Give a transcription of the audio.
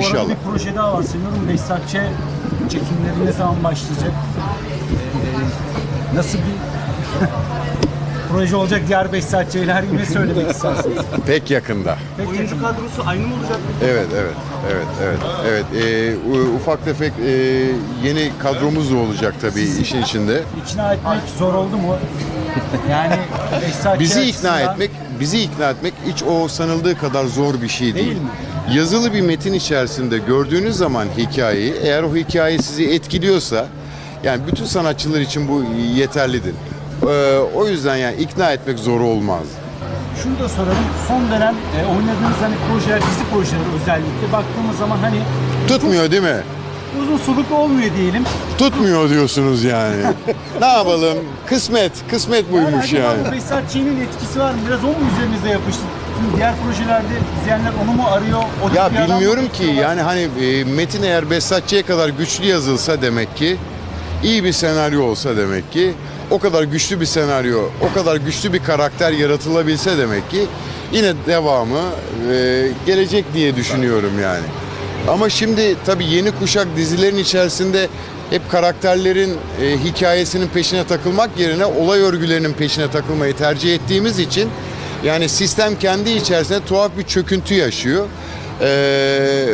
Bu arada İnşallah. bir proje daha var sanıyorum. Behzatçı çekimleri ne zaman başlayacak? Ee, nasıl bir proje olacak diğer Behzatçı'yla ne söylemek istersiniz? Pek yakında. Peki. Oyuncu kadrosu aynı mı olacak? Evet, evet, evet, evet, evet. Ee, u- ufak tefek e, yeni kadromuz da olacak tabii işin içinde. İkna etmek zor oldu mu? Yani Bizi ikna açısından- etmek, bizi ikna etmek hiç o sanıldığı kadar zor bir şey değil. Değil mi? Yazılı bir metin içerisinde gördüğünüz zaman hikayeyi, eğer o hikaye sizi etkiliyorsa, yani bütün sanatçılar için bu yeterlidir. Ee, o yüzden yani ikna etmek zor olmaz. Şunu da soralım. Son dönem e, oynadığınız hani projeler, dizi projeleri özellikle baktığımız zaman hani Tutmuyor değil mi? Uzun soluklu olmuyor diyelim. Tutmuyor diyorsunuz yani. ne yapalım? Kısmet, kısmet buymuş acaba yani. bu Behzatçı'nın etkisi var mı? Biraz o mu üzerinize yapıştı? Şimdi diğer projelerde izleyenler onu mu arıyor? O Ya bilmiyorum ki yani hani e, metin eğer Behzatçı'ya kadar güçlü yazılsa demek ki iyi bir senaryo olsa demek ki o kadar güçlü bir senaryo, o kadar güçlü bir karakter yaratılabilse demek ki yine devamı e, gelecek diye düşünüyorum yani. Ama şimdi tabii yeni kuşak dizilerin içerisinde hep karakterlerin e, hikayesinin peşine takılmak yerine olay örgülerinin peşine takılmayı tercih ettiğimiz için yani sistem kendi içerisinde tuhaf bir çöküntü yaşıyor. Ee,